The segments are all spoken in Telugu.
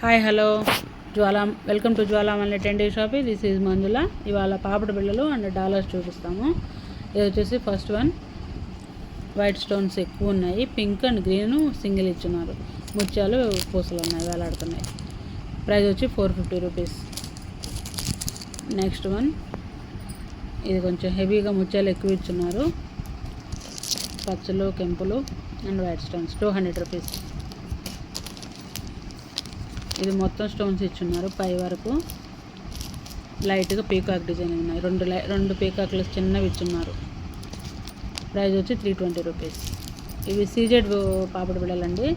Hi hello. Jwala welcome to Jwala మళ్ళీ ten day shop. This is Manjula. ఇవాళ పాపడ బిళ్ళలు అండ్ డాలర్స్ చూపిస్తాము. ఇది వచ్చేసి ఫస్ట్ వన్ వైట్ స్టోన్స్ ఎక్కువ ఉన్నాయి. పింక్ అండ్ గ్రీన్ సింగిల్ ఇచ్చినారు. ముత్యాలు పూసలు ఉన్నాయి. వేలాడుతున్నాయి ప్రైస్ వచ్చి four fifty rupees next one ఇది కొంచెం హెవీగా ముత్యాలు ఎక్కువ ఇచ్చున్నారు పచ్చలు కెంపులు and white stones two hundred rupees ఇది మొత్తం స్టోన్స్ ఇచ్చున్నారు పై వరకు లైట్గా పీకాక్ డిజైన్ ఉన్నాయి. రెండు లై రెండు పీకాక్లు చిన్నవి ఇచ్చున్నారు. ప్రైస్ వచ్చి త్రీ ట్వంటీ రూపీస్. ఇవి సీజెడ్ పాపడి బిళ్ళలండి.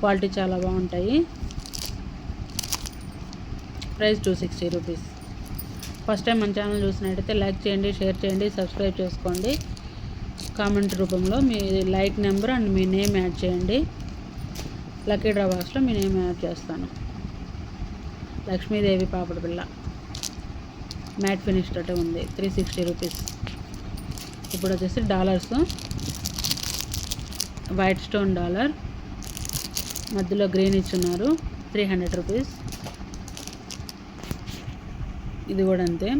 క్వాలిటీ చాలా బాగుంటాయి. Price two sixty rupees. First time మన ఛానల్ చూసినట్టయితే లైక్ చేయండి షేర్ చేయండి సబ్స్క్రైబ్ చేసుకోండి. కామెంట్ రూపంలో మీ లైక్ నెంబర్ అండ్ మీ నేమ్ యాడ్ చేయండి. లక్కీ డ్రా బాక్స్లో మీ నేమ్ యాడ్ చేస్తాను. లక్ష్మీదేవి పాపడి బిళ్ళ మ్యాట్ ఫినిష్ తోటే ఉంది త్రీ సిక్స్టీ రూపీస్. ఇప్పుడు వచ్చేసి డాలర్స్. White stone dollar. మధ్యలో గ్రీన్ ఇచ్చున్నారు త్రీ హండ్రెడ్ రూపీస్. ఇది కూడా అంతే.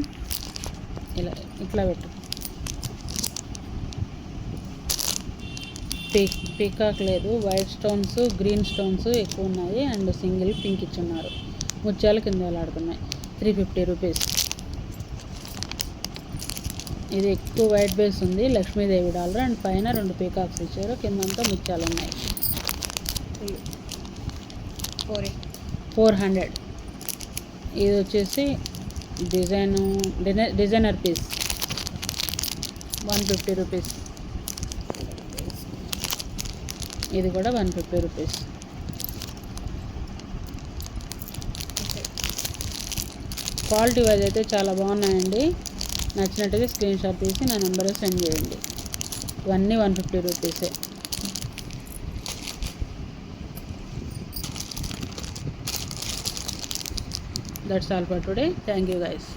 ఇలా ఇట్లా పెట్టు. పీ పీకాక్ లేదు. వైట్ స్టోన్స్ గ్రీన్ స్టోన్స్ ఎక్కువ ఉన్నాయి. అండ్ సింగిల్ పింక్ ఇచ్చున్నారు. ముత్యాలు కింద వేలాడుతున్నాయి త్రీ ఫిఫ్టీ రూపీస్ ఇది ఎక్కువ వైట్ బేస్ ఉంది. లక్ష్మీదేవి డాలర్ అండ్ పైన రెండు పీకాక్స్ ఇచ్చారు. కిందంతా ముత్యాలు ఉన్నాయి. ఫోర్ ఫోర్ హండ్రెడ్ ఇది వచ్చేసి design designer piece one fifty rupees ఇది కూడా one fifty rupees quality wise అయితే చాలా బాగున్నాయండి. నచ్చినట్టుగా స్క్రీన్ షాట్ తీసి నా నెంబర్ సెండ్ చేయండి. ఇవన్నీ వన్ ఫిఫ్టీ రూపీసే. That's all for today thank you guys